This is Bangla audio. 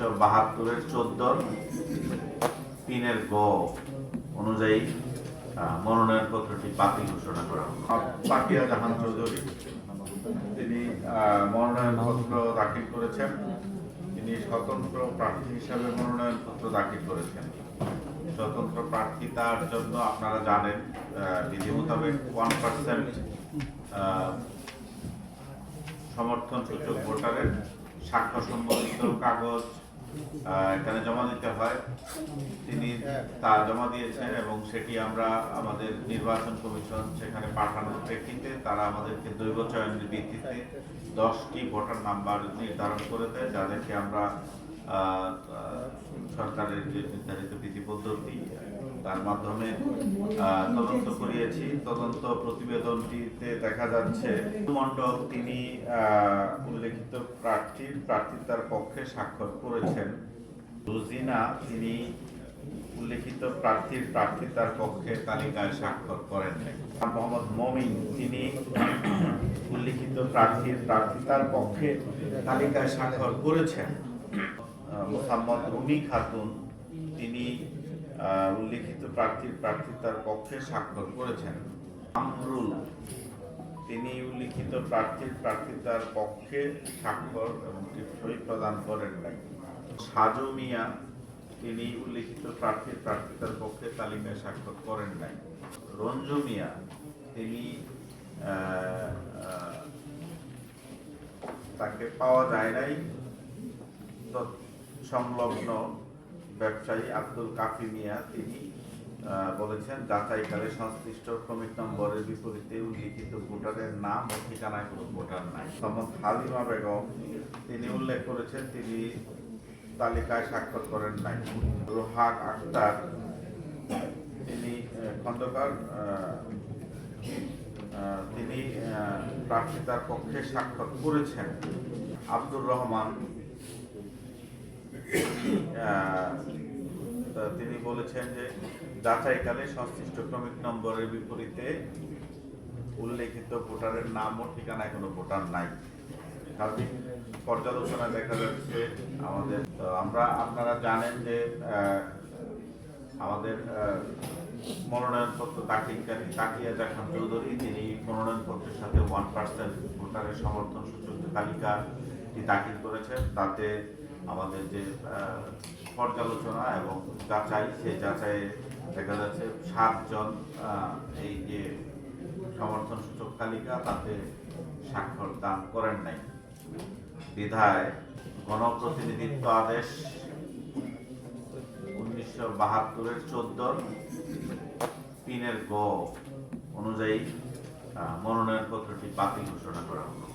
উনিশশো বাহাত্তরের চোদ্দ তিনের গ অনুযায়ী আহ, মনোনয়ন পত্রটি বাতিল ঘোষণা করা হলো। পাটিয়া জাহান চৌধুরী। তিনি আহ, মনোনয়ন পত্র দাখিল করেছেন। তিনি স্বতন্ত্র প্রার্থী হিসাবে মনোনয়ন পত্র দাখিল করেছেন। স্বতন্ত্র প্রার্থী তার জন্য আপনারা জানেন বিধি মোতাবেক ওয়ান পার্সেন্ট সমর্থন সূচক ভোটারের সাক্ষ্য সম্বলিত কাগজ এখানে জমা দিতে হয়। তিনি তা জমা দিয়েছেন এবং সেটি আমরা আমাদের নির্বাচন কমিশন সেখানে পাঠানোর প্রেক্ষিতে তারা আমাদেরকে দৈব চয়নের ভিত্তিতে দশটি ভোটার নাম্বার নির্ধারণ করে দেয় যাদেরকে আমরা সরকারের যে নির্ধারিত বিধি পদ্ধতি তার মাধ্যমে তদন্ত করিয়েছি। তদন্ত প্রতিবেদনটিতে দেখা যাচ্ছে, মণ্ডল তিনি উল্লেখিত প্রার্থীর প্রার্থিতার পক্ষে স্বাক্ষর করেছেন। রুজিনা তিনি উল্লেখিত প্রার্থীর প্রার্থিতার পক্ষে তালিকায় স্বাক্ষর করেন মোহাম্মদ মমিন তিনি উল্লেখিত প্রার্থীর প্রার্থিতার পক্ষে তালিকায় স্বাক্ষর করেছেন। মোহাম্মদ রুমি খাতুন, তিনি উল্লেখিত প্রার্থীর প্রার্থিতার পক্ষে স্বাক্ষর করেছেন। আমরুল, তিনি উল্লিখিত প্রার্থীর প্রার্থিতার পক্ষে স্বাক্ষর এবং টিপসই প্রদান করেন নাই। সাজু মিয়া, তিনি উল্লিখিত প্রার্থীর প্রার্থিতার পক্ষে তালিকায় স্বাক্ষর করেন নাই। রঞ্জু মিয়া, তিনি তাকে পাওয়া যায় নাই। সংলগ্ন ব্যবসায়ী আব্দুল কাফি মিয়া তিনি বলেছেন, যাচাইকালে সংশ্লিষ্ট ক্রমিক নম্বরের বিপরীতে উল্লিখিত ভোটারের নাম ও ঠিকানায় কোনো ভোটার নাই। মোহাম্মদ হালিমা বেগম তিনি উল্লেখ করেছেন, তিনি তালিকায় স্বাক্ষর করেন নাই। রোহাক আক্তার তিনি খন্দকার তিনি প্রার্থিতার পক্ষে স্বাক্ষর করেছেন। আব্দুর রহমান তিনি বলেছেন যে যাচাইকালে সংশ্লিষ্ট ক্রমিক নম্বরের বিপরীতে উল্লেখিত ভোটারের নাম ও ঠিকানায় কোনো ভোটার নাই। সার্বিক পর্যালোচনায় দেখা যাচ্ছে আমাদের। আমরা, আপনারা জানেন যে আমাদের মনোনয়নপত্র দাখিলকারী তাকিয়া জাখান চৌধুরী, তিনি মনোনয়নপত্রের সাথে ওয়ান পার্সেন্ট ভোটারের সমর্থন সূচক তালিকাটি দাখিল করেছেন, তাতে আমাদের যে পর্যালোচনা এবং যাচাই সেই যাচাইয়ে দেখা যাচ্ছে সাতজন এই যে সমর্থন সূচক তালিকা তাতে স্বাক্ষর দান করেন নাই। বিধায় গণপ্রতিনিধিত্ব আদেশ উনিশশো বাহাত্তরের চোদ্দ তিনের গ অনুযায়ী আহ, মনোনয়ন পত্রটি বাতিল ঘোষণা করা হলো।